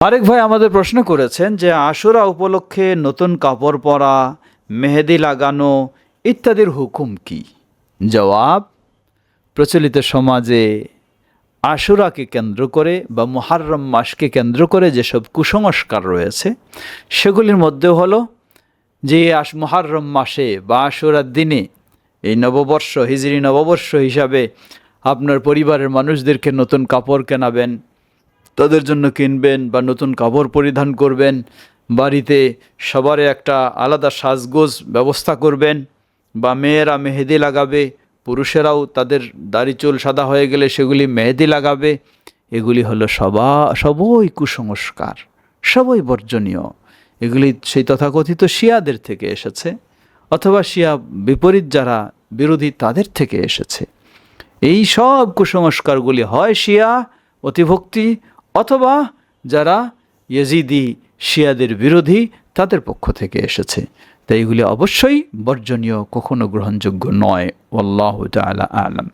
আরেক ভাই আমাদের প্রশ্ন করেছেন যে আশুরা উপলক্ষে নতুন কাপড় পরা, মেহেদি লাগানো ইত্যাদির হুকুম কি? জবাব, প্রচলিত সমাজে আশুরাকে কেন্দ্র করে বা মুহাররম মাসকে কেন্দ্র করে যেসব কুসংস্কার রয়েছে, সেগুলির মধ্যে হলো যে আস মুহাররম মাসে বা আশুরার দিনে এই নববর্ষ, হিজরি নববর্ষ হিসাবে আপনার পরিবারের মানুষদেরকে নতুন কাপড় কেনাবেন তাদের জন্য কিনবেন বা নতুন কাপড় পরিধান করবেন, বাড়িতে সবারই একটা আলাদা সাজগোজ ব্যবস্থা করবেন, বা মেয়েরা মেহেদি লাগাবে, পুরুষেরাও তাদের দাড়ি চুল সাদা হয়ে গেলে সেগুলি মেহেদি লাগাবে, এগুলি হলো সবা, সবই কুসংস্কার, সবই বর্জনীয়। এগুলি সেই তথাকথিত শিয়াদের থেকে এসেছে, অথবা শিয়া বিপরীত যারা বিরোধী তাদের থেকে এসেছে। এই সব কুসংস্কারগুলি হয় শিয়া, অতিভক্তি অথবা যারা ইয়েজিদি শিয়াদের বিরোধী তাদের পক্ষ থেকে এসেছে। তাই এগুলি অবশ্যই বর্জনীয়, কখনো গ্রহণযোগ্য নয়। আল্লাহ আলম।